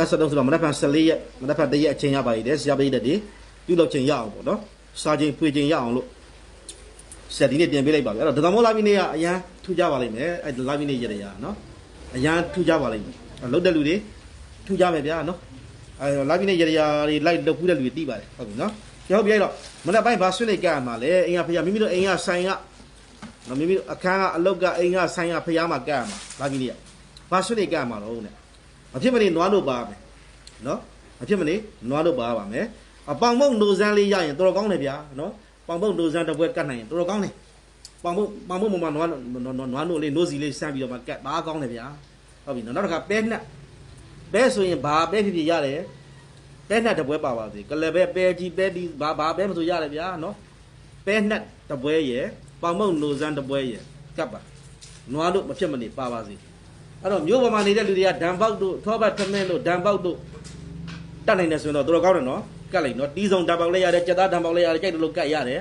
ဆက်တော့ဆိုတော့မနက်ဖြန်14ရက်မနက်ဖြန်1ရက်အချိန်ရပါရည်တယ်ဆရာပိတ်တဲ့ဒီပြုလုပ်ချိန်ရအောင်ပေါ့နော်စာချိန်ဖွေချိန်ရအောင်လို့ဆရာဒီနေ့ပြင်ပေးလိုက်ပါဗျအဲ့တော့ဒကမောလာပြီးနေ့ကအရန်ထူကြပါလိမ့်မယ်အဲ့လာပြီးနေ့ရတဲ့ရနော်အရန်ထူကြပါလိမ့်မယ်အဲ့လုတ်တဲ့လူတွေထူကြမယ်ဗျာနော်အဲ့တော့လာပြီးနေ့ရတဲ့ရတွေလိုက်လုတ်ဖူးတဲ့လူတွေတိပါတယ်ဟုတ်ပြီနော်ကျောင်းပြိုက်တော့မနက်ပိုင်းဘာဆွေးနေကြရမှာလဲအင်္ဂါဖျားမိမိတို့အင်္ဂါဆိုင်ကနော်မိမိတို့အခန်းကအလုတ်ကအင်္ဂါဆိုင်ကဖျားမှာကြရမှာလာပြီးနေ့ကဘာဆွေးနေကြရမှာတော့နဲ့ မဖြစ်မနေနွားလို့ပါမယ်နော်အဖြစ်မနေနွားလို့ပါပါမယ်အပေါင်မုံနိုဇန်းလေးရရင်တော်တော်ကောင်းတယ်ဗျာနော်ပေါင်မုံနိုဇန်းတစ်ပွဲကတ်နိုင်ရင်တော်တော်ကောင်းတယ်ပေါင်မုံပေါင်မုံမှာနွားနွားနို့လေးနိုးစီလေးစမ်းပြီးတော့မှကတ်ပါကောင်းတယ်ဗျာဟုတ်ပြီနော်နောက်တစ်ခါပဲနှက်ပဲဆိုရင်ဘာပဲဖြစ်ဖြစ်ရတယ်ပဲနှက်တစ်ပွဲပါပါစေကလပဲပဲကြီးပဲဒီဘာဘာပဲမဆိုရတယ်ဗျာနော်ပဲနှက်တစ်ပွဲရယ်ပေါင်မုံနိုဇန်းတစ်ပွဲရယ်ကတ်ပါနွားလို့မဖြစ်မနေပါပါစေ အဲ့တော့မျိုးပေါ်မှာနေတဲ့လူတွေကဒံပေါက်တို့ထောပတ်ထမင်းတို့ဒံပေါက်တို့တတ်နိုင်တယ်ဆိုရင်တော့တော်တော်ကောင်းတယ်နော်ကတ်လိုက်နော်တီးဆောင်ဓာတ်ပေါက်လေးရတယ်ကြက်သားဓာတ်ပေါက်လေးရတယ်ကြိုက်တယ်လို့ကတ်ရတယ်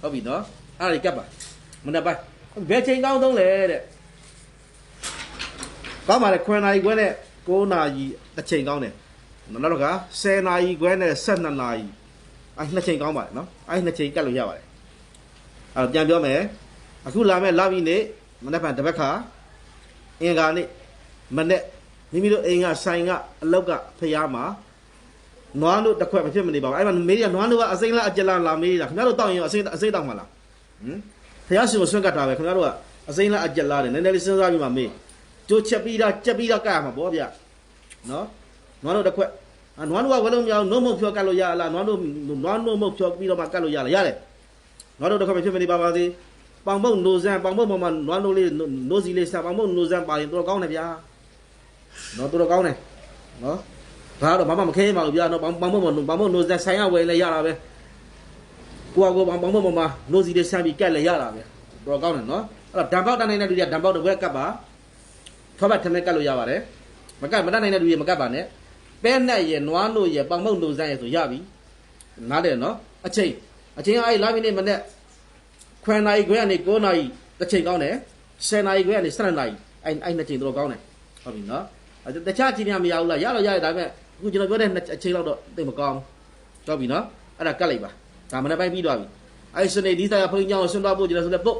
ဟုတ်ပြီနော်အဲ့ဒါကြီးကတ်ပါမနေ့ပိုင်းဘယ်ချိန်ကောင်းသုံးလဲတဲ့ကောင်းပါလေခွန်နာရီခွဲနဲ့9နာရီတစ်ချိန်ကောင်းတယ်နောက်တော့က10နာရီခွဲနဲ့12နာရီအဲ့နှစ်ချိန်ကောင်းပါတယ်နော်အဲ့နှစ်ချိန်ကတ်လို့ရပါတယ်အဲ့တော့ပြန်ပြောမယ်အခုလာမဲ့လာပြီနေ့မနေ့ကတပတ်ခါ အင်္ဂါနေ့မနေ့မိမိတို့အိမ်ကဆိုင်ကအလောက်ကဖျားမှာနွားလို့တစ်ခွက်မဖြစ်မနေပါဘူးအဲ့မှာမေးရနွားလို့ကအစိမ့်လားအကြလားလာမေးတာခင်ဗျားတို့တောက်ရင်အစိမ့်အစိမ့်တောက်မှာလားဟမ်ဖះရှင်ကိုဆွန့်ကတ်တာပဲခင်ဗျားတို့ကအစိမ့်လားအကြလားတယ်နည်းနည်းလေးစဉ်းစားပြီးမှမေးကြိုးချက်ပြီးတာကြက်ပြီးတာကတ်ရမှာပေါ့ဗျနော်နွားလို့တစ်ခွက်အနွားလို့ကဝလုံးမရအောင်နှုတ်မုတ်ဖြောကတ်လို့ရလားနွားလို့နွားနှုတ်မုတ်ဖြောပြီးတော့မှကတ်လို့ရလားရတယ်နွားလို့တစ်ခွက်မဖြစ်မနေပါပါသေး ပေါင်ပုတ်နိုဇန်ပေါင်ပုတ်ပေါ်မှာနွားလို့လေးနိုးစီလေးစပေါင်ပုတ်နိုဇန်ပါရင်တော်ကောင်းတယ်ဗျာနော်တော်ကောင်းတယ်နော်ဒါတော့ဘာမှမခဲပါဘူးဗျာနော်ဘောင်ဘောင်ဘောင်ဘောင်ဘောင်နိုးစဆိုင်ရဝယ်လဲရတာပဲကိုကကိုဘောင်ဘောင်ဘောင်မှာနိုးစီလေးဆမ်းပြီးကက်လဲရတာပဲတော့ကောင်းတယ်နော်အဲ့တော့ဓာတ်ပေါက်တန်းနိုင်တဲ့လူတွေကဓာတ်ပေါက်တစ်ဘက်ကတ်ပါထောပတ်ထမဲကတ်လို့ရပါတယ်မကတ်မတတ်နိုင်တဲ့လူတွေမကတ်ပါနဲ့ပဲနဲ့ရယ်နွားနို့ရယ်ပေါင်မုတ်နိုးစမ်းရယ်ဆိုရပြီနားတယ်နော်အချိန်အချိန်အဲ့လာပြီနေမနဲ့ ခွန်နိုင်ခွဲကနေ9နိုင်တစ်ချိန်ကောင်းတယ်10နိုင်ခွဲကနေ12နိုင်အဲ့အဲ့နှစ်ချိန်တော့ကောင်းတယ်ဟုတ်ပြီနော်တခြားချိန်များမရဘူးလားရတော့ရတယ်ဒါပေမဲ့အခုကျွန်တော်ပြောတဲ့အချိန်လောက်တော့သိမကောင်းတော့ပြီနော်အဲ့ဒါကတ်လိုက်ပါဒါမနေ့ပိုင်းပြီးသွားပြီအဲ့စနေဒီသားကဖိန်းကြောင်းဆွန့်တော့ဖို့ကျွန်တော်ဆိုလည်းပုတ်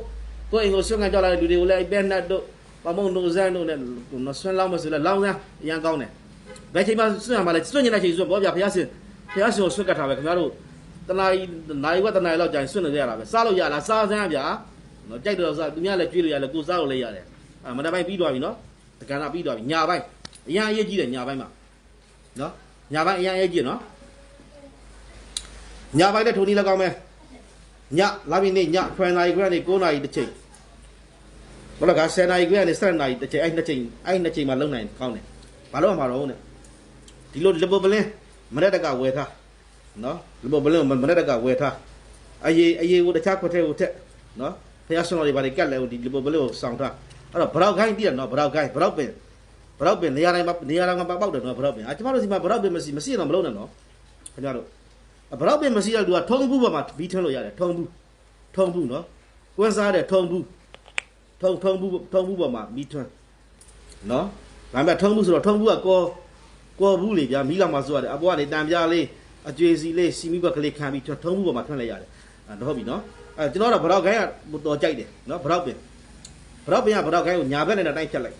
ကိုယ်အိမ်ကိုဆွန့်ကန်ကြောက်လာတဲ့လူတွေကိုလည်းပဲနတ်တို့ပမုံနိုဇန်တို့နဲ့နော်ဆွန့်လောက်မဆိုလဲလောင်းစမ်းအရန်ကောင်းတယ်ဘယ်ချိန်မှဆွန့်ရမှာလဲဆွန့်နေတဲ့ချိန်ဆွန့်ပေါ့ဗျာဖះရှင်ဖះရှင်ကိုဆွန့်ကတ်ထားပဲခင်ဗျားတို့ တနာရီနိုင်ဝက်တနာရီလောက်ကြာရင်ဆွန့်နေကြရတာပဲစားလို့ရလားစားစမ်းဗျာနော်ကြိုက်တော့စားသူများလည်းကြွေးလို့ရတယ်ကိုစားလို့လည်းရတယ်အဲ့မနေ့ပိုင်းပြီးသွားပြီနော်တက္ကနာပြီးသွားပြီညာပိုင်းအရန်အရေးကြီးတယ်ညာပိုင်းမှာနော်ညာပိုင်းအရင်ရေးကြည့်နော်ညာပိုင်းနဲ့ထုံနီးလည်းကောင်းမယ်ညလာပြီနေ့ညခွဲနာရီခွဲနေ9နာရီတစ်ချိန်ဘလက10နာရီခွဲနေ7နာရီတစ်ချိန်အဲ့နှစ်ချိန်အဲ့နှစ်ချိန်မှလုံနိုင်ကောင်းတယ်ဘာလို့မှာတော့နဲ့ဒီလိုလဘပလင်းမရက်တကဝယ်ထား နော်လဘပလင်းမရက်တကဝယ်ထားအရေးအရေးကိုတခြားခွက်ထဲကိုထက်နော်ဖះဆွန်တော်တွေဘာတွေကတ်လဲဒီလဘပလင်းကိုစောင့်ထားအဲ့တော့ဘရောက်ခိုင်းတည့်ရနော်ဘရောက်ခိုင်းဘရောက်ပင်ဘရောက်ပင်နေရာတိုင်းမှာနေရာတိုင်းမှာပေါက်တယ်နော်ဘရောက်ပင်အကျမတို့စီမှာဘရောက်ပင်မရှိမရှိတော့မလုံးနဲ့နော်ခင်ဗျားတို့ဘရောက်ပင်မရှိတဲ့လူကထုံဘူးပေါ်မှာဘီးထွန်းလို့ရတယ်ထုံဘူးထုံဘူးနော်ကွန်းစားတဲ့ထုံဘူးထုံထုံဘူးထုံဘူးပေါ်မှာဘီးထွန်းနော်ဒါပေမဲ့ထုံဘူးဆိုတော့ထုံဘူးကကောကောဘူးလေဗျာမိလာမှာဆိုရတယ်အပေါ်ကနေတံပြားလေး အကျွေစီလေးစီမိဘကလေးခံပြီးထုံဘူးပေါ်မှာထွန်းလိုက်ရတယ်အဲ့တော့ဟုတ်ပြီနော်အဲကျွန်တော်တော့ဘရောက်ခိုင်းကတော်ကြိုက်တယ်နော်ဘရောက်ပင်ဘရောက်ပင်ကဘရောက်ခိုင်းကိုညာဘက်နဲ့တိုင်းဖြတ်လိုက်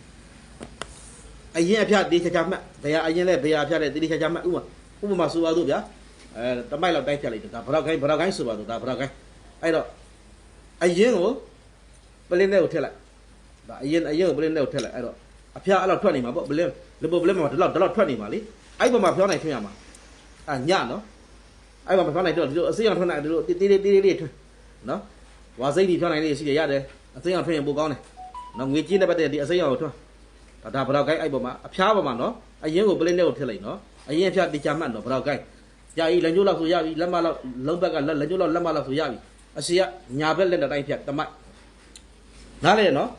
အရင်အဖျတေးချာချာမှတ်ဘယ်ဟာအရင်လဲဘယ်ဟာအဖျတဲ့တေးချာချာမှတ်ဥပမာဥပမာဆိုပါတော့ဗျာအဲတမိုက်လောက်တိုက်ဖြတ်လိုက်တယ်ဒါဘရောက်ခိုင်းဘရောက်ခိုင်းဆိုပါတော့ဒါဘရောက်ခိုင်းအဲ့တော့အရင်ကိုပလင်းထဲကိုထည့်လိုက်ဒါအရင်အရင်ကိုပလင်းထဲကိုထည့်လိုက်အဲ့တော့အဖျအဲ့လောက်ထွက်နေမှာပေါ့ပလင်းလေပလင်းမှာဒီလောက်ဒီလောက်ထွက်နေမှာလေအဲ့ပေါ်မှာဖြောင်းနိုင်ထွင်ရမှာ အညနော်အဲ့ပေါ်မှာဖြောင်းနိုင်တော့ဒီလိုအစိမ်းအောင်ထွက်နိုင်ဒီလိုတေးတေးတေးလေးထွင်နော်ဝါစိတ်ဒီဖြောင်းနိုင်လေးရှိရရတယ်အစိမ်းအောင်ထွင်ရင်ပိုကောင်းတယ်နော်ငွေကြီးတဲ့ပတ်တဲ့ဒီအစိမ်းအောင်ကိုထွန်းဒါဒါဘလောက်ကိုင်းအဲ့ပေါ်မှာအဖျားပေါ်မှာနော်အရင်ကိုပလင်းထဲကိုထည့်လိုက်နော်အရင်အဖျားတေချာမှတ်နော်ဘလောက်ကိုင်းကြာဤလက်ညှိုးလောက်ဆိုရပြီလက်မလောက်လုံးဘက်ကလက်လက်ညှိုးလောက်လက်မလောက်ဆိုရပြီအစီကညာဘက်လက်နဲ့တိုင်းဖြတ်တမိုက်နားလေနော်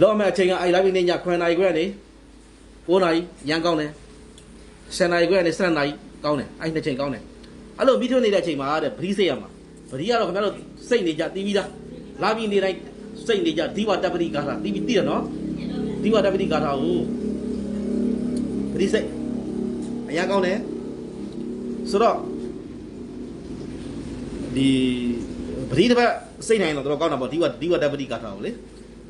လောမဲ့အချိန်ကအဲ့လာပြီနေည9နာရီခွဲနေ9နာရီရန်ကောင်းတယ် 10နာရီခွဲနေ7နာရီကောင်းတယ်အဲ့နှစ်ချိန်ကောင်းတယ်အဲ့လိုပြီးထွန်းနေတဲ့အချိန်မှာတဲ့ဗီးစိတ်ရမှာဗီးကတော့ခင်ဗျားတို့စိတ်နေကြတီးပြီးသားလာပြီးနေတိုင်းစိတ်နေကြဒီဝတပတိကာသာတီးပြီးတည်ရနော်ဒီဝတ္တပတိဂါထာကိုပတိစိတ်အရင်ကောင်းတယ်ဆိုတော့ဒီပရိသပတ်စိတ်နိုင်တော့တော်တော်ကောင်းတာပေါ့ဒီဝဒီဝတပတိကာထာကိုလေ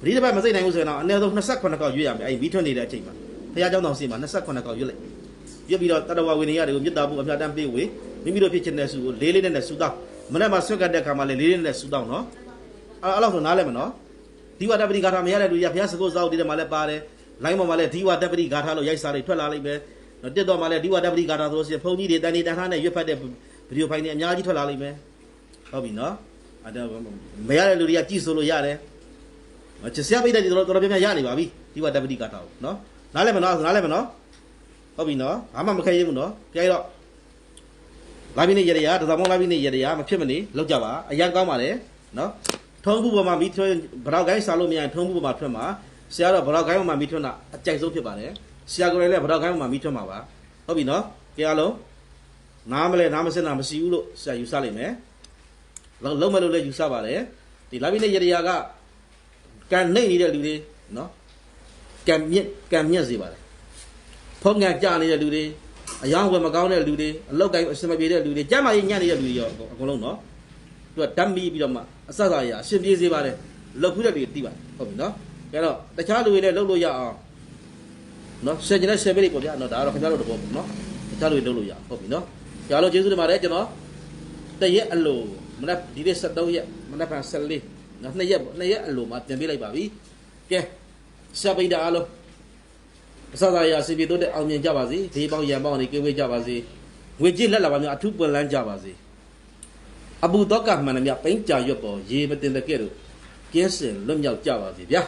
ပရိသပတ်မစိတ်နိုင်ဘူးဆိုရင်တော့အနည်းဆုံး28ခေါက်ရွေ့ရမယ်အဲ့ဒီပြီးထွက်နေတဲ့အချိန်မှာဘုရားကျောင်းတော်စီမှာ28ခေါက်ရွေ့လိုက် ရွေ့ပြီးတော့တတဝဝိနည်းတွေကိုမေတ္တာဖို့အမြတ်တမ်းပေးဝေမိမိတို့ဖြစ်ချင်တဲ့ဆုကိုလေးလေးနဲ့နဲ့ဆုတောင်းမနေ့မှဆွတ်ကတ်တဲ့ခါမှာလည်းလေးလေးနဲ့နဲ့ဆုတောင်းနော်အဲ့အဲ့လောက်ဆိုနားလဲမနော်ဒီဝတပတိကာထာမရတဲ့လူကြီးဘုရားစကုတ်စောက်ဒီထဲမှာလည်းပါတယ်လိုင်းပေါ်မှာလည်းဒီဝတပတိကာထာလို့ရိုက်စားလေးထွက်လာလိမ့်မယ်နော်တက်တော့မှလည်းဒီဝတပတိကာထာဆိုလို့ရှိရင်ဘုန်းကြီးတွေတန်နေတန်ထားနဲ့ရွတ်ဖတ်တဲ့ဗီဒီယိုဖိုင်တွေအများကြီးထွက်လာလိမ့်မယ်ဟုတ်ပြီနော်အဲ့တော့မရတဲ့လူတွေကကြည့်ဆိုလို့ရတယ်ချစ်စရာပိတ်တဲ့တော်တော်တော်များများရနေပါပြီဒီဝတပတိကာထာကိုနော်နားလဲမနော်နားလဲမနော် ဟုတ်ပြီနော်ဘာမှမခဲရဘူးနော်ကြိုက်တော့လာပြီးနေရရတသမုံလာပြီးနေရရမဖြစ်မနေလောက်ကြပါအရင်ကောင်းပါလေနော်ထုံးဘူးပေါ်မှာမိထွန်းဘရောက်ကိုင်းစားလို့မရရင်ထုံးဘူးပေါ်မှာထွက်မှာဆရာတော့ဘရောက်ကိုင်းပေါ်မှာမိထွန်းတာအကြိုက်ဆုံးဖြစ်ပါတယ်ဆရာကိုယ်လည်းဘရောက်ကိုင်းပေါ်မှာမိထွန်းမှာပါဟုတ်ပြီနော်ကြအားလုံးနားမလဲနားမစင်တာမရှိဘူးလို့ဆရာယူဆလိုက်မယ်လုံးလုံးမဲ့လို့လည်းယူဆပါတယ်ဒီလာပြီးနေရရကကန်နေနေတဲ့လူတွေနော်ကံမြင့်ကံမြင့်စေပါတယ် ဖုံးငံကြနေတဲ့လူတွေအယောင်ဝယ်မကောင်းတဲ့လူတွေအလောက်ကိုင်းအစမပြေတဲ့လူတွေကြမ်းမာရေးညံ့နေတဲ့လူတွေရောအကုန်လုံးနော်သူကဓာတ်မီပြီးတော့မှအစအစရအရှင်ပြေစေပါတယ်လောက်ဖူးတဲ့လူတွေတိပါတယ်ဟုတ်ပြီနော်အဲတော့တခြားလူတွေလည်းလုပ်လို့ရအောင်နော်ဆယ်ကျင်တဲ့ဆယ်ပေးလိုက်ပေါ့ဗျာနော်ဒါကတော့ခင်ဗျားတို့တော့ပေါ့နော်တခြားလူတွေလုပ်လို့ရအောင်ဟုတ်ပြီနော်ကြာလို့ကျေးဇူးတင်ပါတယ်ကျွန်တော်တရက်အလိုမနက်ဒီနေ့73ရက်မနက်ဖြန်14နော်နှစ်ရက်ပေါ့နှစ်ရက်အလိုမှာပြန်ပေးလိုက်ပါပြီကဲဆရာပိဒါအားလုံး အစသာရစီပီတို့တဲ့အောင်မြင်ကြပါစေဒီပေါင်းရံပေါင်းနေကြွေးကြပါစေငွေကြေးလက်လာပါများအထူးပွင့်လန်းကြပါစေအဘူတော့ကမှန်တယ်မြပိန်းကြာရွတ်ပေါ်ရေမတင်တဲ့ကဲ့သို့ကျင်းစင်လွတ်မြောက်ကြပါစေဗျာ